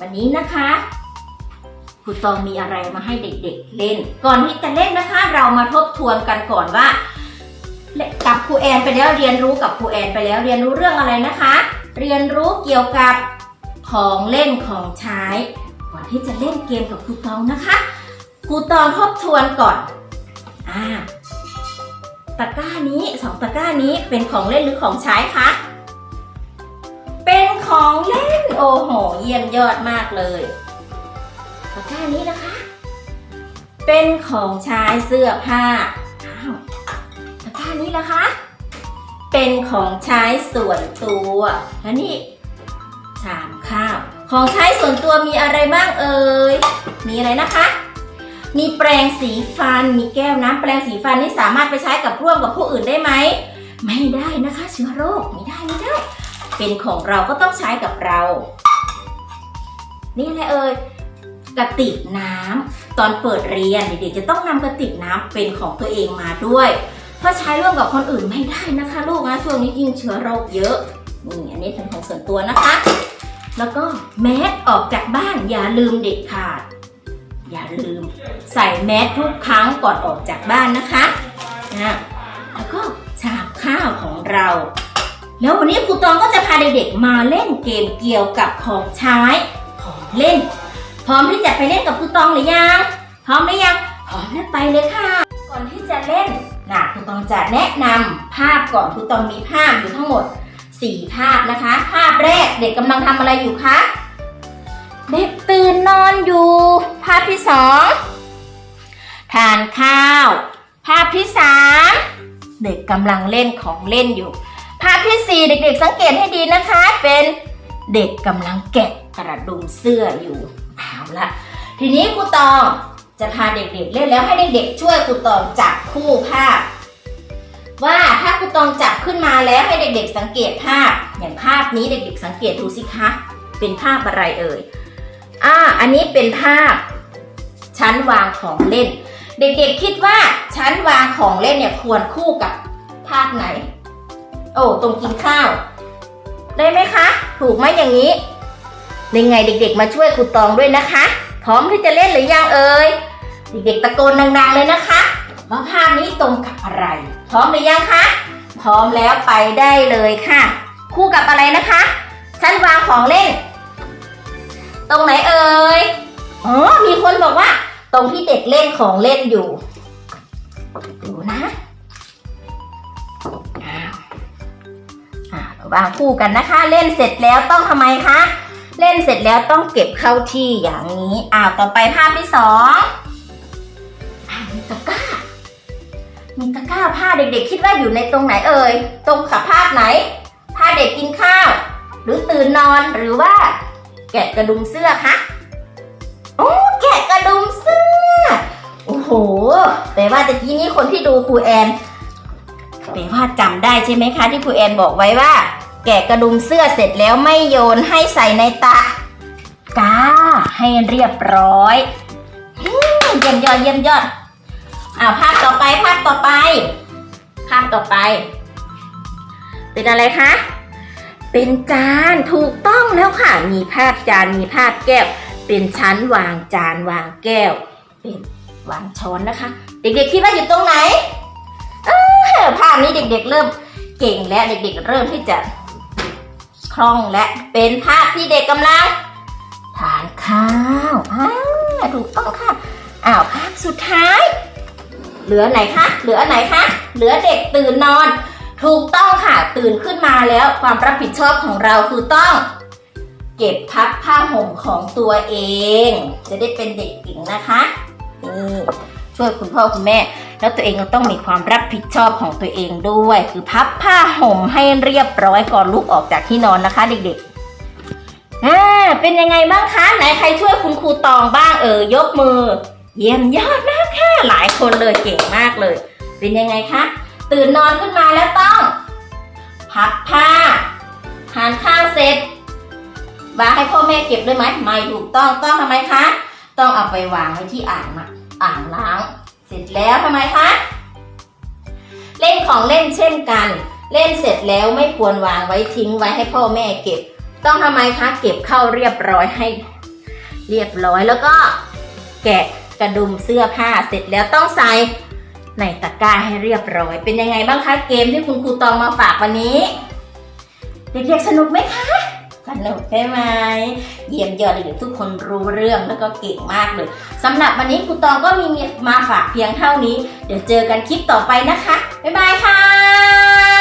วันนี้นะคะครูตองมีอะไรมาให้เด็กๆเล่น ก่อนที่จะเล่นนะคะ เรามาทบทวนกันก่อนว่ากับครูแอนไปแล้วเรียนรู้กับครูแอนไปแล้วเรียนรู้เรื่องอะไรนะคะ เรียนรู้เกี่ยวกับของเล่นของใช้ ก่อนที่จะเล่นเกมกับครูตองนะคะครูตองทบทวนก่อนอ่าตะกร้านี้สองตะกร้านี้เป็นของเล่นหรือของใช้คะ ของเล่น โอ้โห เยี่ยมยอดมากเลยตะกร้านี้นะคะ เป็นของใช้เสื้อผ้าอ้าวตะกร้านี้ล่ะคะ เป็นของใช้ส่วนตัวและนี่ชามข้าว ของใช้ส่วนตัวมีอะไรบ้างเอ่ย มีอะไรนะคะ มีแปรงสีฟัน มีแก้วน้ำแปรงสีฟันนี่สามารถไปใช้กับร่วมกับผู้อื่นได้ไหม ไม่ได้นะคะ เชื้อโรคไม่ได้ไม่ได้ เป็นของเราก็ต้องใช้กับเรา นี่อะไรเอ่ยกระติกน้ำตอนเปิดเรียนเด็กๆจะต้องนำกระติกน้ำเป็นของตัวเองมาด้วย เพราะใช้ร่วมกับคนอื่นไม่ได้นะคะลูกนะช่วงนี้ยิ่งเชื้อโรคเยอะนี่อันนี้เป็นของส่วนตัวนะคะ แล้วก็แมสออกจากบ้านอย่าลืมเด็ดขาด อย่าลืมใส่แมสทุกครั้งก่อนออกจากบ้านนะคะนะแล้วก็ชามข้าวของเรา แล้ววันนี้ครูตองก็จะพาเด็กๆมาเล่นเกมเกี่ยวกับของใช้ของเล่น พร้อมที่จะไปเล่นกับครูตองหรือยังพร้อมหรือยังพร้อมแล้วไปเลยค่ะ ก่อนที่จะเล่นนะครูตองจะแนะนำภาพก่อนครูตองมีภาพอยู่ทั้งหมด 4 ภาพนะคะ ภาพแรกเด็กกำลังทำอะไรอยู่คะเด็กตื่นนอนอยู่ ภาพที่สองทานข้าว ภาพที่สามเด็กกำลังเล่นของเล่นอยู่ ภาพที่สี่เด็กๆ สังเกตให้ดีนะคะ เป็นเด็กกำลังแกะกระดุมเสื้ออยู่เอาละทีนี้ครูตองจะพาเด็กๆเล่นแล้วให้เด็กๆช่วยครูตองจับคู่ภาพ ว่าถ้าครูตองจับขึ้นมาแล้วให้เด็กๆ สังเกตภาพ อย่างภาพนี้เด็กๆ สังเกตดูสิคะ เป็นภาพอะไรเอ่ยอ่าอันนี้เป็นภาพชั้นวางของเล่น เด็กๆคิดว่าชั้นวางของเล่นเนี่ยควรคู่กับภาพไหน โอ้ตรงกินข้าว ได้ไหมคะ ถูกไหมอย่างนี้ยังไงเด็กๆ มาช่วยครูตองด้วยนะคะ พร้อมที่จะเล่นหรือยังเอ่ยเด็กๆตะโกนดังๆเลยนะคะว่าภาพนี้ตรงกับอะไร พร้อมหรือยังคะพร้อมแล้วไปได้เลยค่ะ คู่กับอะไรนะคะชั้นวางของเล่น ตรงไหนเอ่ยอ๋อมีคนบอกว่า ตรงที่เด็กเล่นของเล่นอยู่ วางคู่กันนะคะ เล่นเสร็จแล้วต้องทำไมคะ เล่นเสร็จแล้วต้องเก็บเข้าที่อย่างนี้อ้าวต่อไปภาพที่สองมีตะกร้า มีตะกร้าผ้าเด็กๆ คิดว่าอยู่ในตรงไหนเอ่ย ตรงกับภาพไหน ผ้าเด็กกินข้าว หรือตื่นนอนหรือว่า แกะกระดุมเสื้อคะโอ้แกะกระดุมเสื้อ โอ้โห แต่ว่าตะกี้นี้คนที่ดูครูแอน แปลว่าจำได้ใช่ไหมคะ ที่ครูแอนบอกไว้ว่า แกะกระดุมเสื้อเสร็จแล้วไม่โยนให้ใส่ในตะกร้าให้เรียบร้อยเยี่ยมยอดเยี่ยมยอดอ่าภาพต่อไปภาพต่อไป ภาพต่อไป เป็นอะไรคะ เป็นจานถูกต้องแล้วค่ะ มีภาพจานมีภาพแก้ว เป็นชั้นวางจานวางแก้ว เป็นวางช้อนนะคะ เด็กๆคิดว่าอยู่ตรงไหน ออภาพนี้เด็กๆเริ่มเก่งแล้วเด็กๆเริ่มที่จะคล่องและเป็นภาพที่เด็กกำลังทานข้าวอ่าถูกต้องค่ะอ้าวภาพสุดท้าย เหลือไหนคะเหลือไหนคะเหลือเด็กตื่นนอน ถูกต้องค่ะตื่นขึ้นมาแล้วความรับผิดชอบของเราคือต้อง เก็บพับผ้าห่มของตัวเอง จะได้เป็นเด็กเก่งนะคะนี่ช่วยคุณพ่อคุณแม่ แล้วตัวเองก็ต้องมีความรับผิดชอบของตัวเองด้วย คือพับผ้าห่มให้เรียบร้อยก่อนลุกออกจากที่นอนนะคะ เด็กๆอ่าเป็นยังไงบ้างคะไหนใครช่วยคุณครูตองบ้างเออยกมือ เยี่ยมยอดมากค่ะหลายคนเลยเก่งมากเลย เป็นยังไงคะตื่นนอนขึ้นมาแล้วต้อง พับผ้าทานข้าวเสร็จวางให้พ่อแม่เก็บด้วยไหมไม่ถูกต้องต้องทำไมคะ ต้องเอาไปวางไว้ที่อ่างอะอ่างล้าง เสร็จแล้วทำไมคะ เล่นของเล่นเช่นกัน เล่นเสร็จแล้วไม่ควรวางไว้ทิ้งไว้ให้พ่อแม่เก็บ ต้องทำไมคะ เก็บเข้าเรียบร้อยให้ เรียบร้อยแล้วก็แกะกระดุมเสื้อผ้าเสร็จแล้วต้องใส่ในตะกร้าให้เรียบร้อย เป็นยังไงบ้างคะเกมที่คุณครูตองมาฝากวันนี้ เด็กๆสนุกไหมคะ สนุกใช่ไหมเยี่ยมยอดเลยทุกคนรู้เรื่องแล้วก็เก่งมากเลยสำหรับวันนี้ครูตองก็มีมาฝากเพียงเท่านี้ เดี๋ยวเจอกันคลิปต่อไปนะคะ บ๊ายบายค่ะ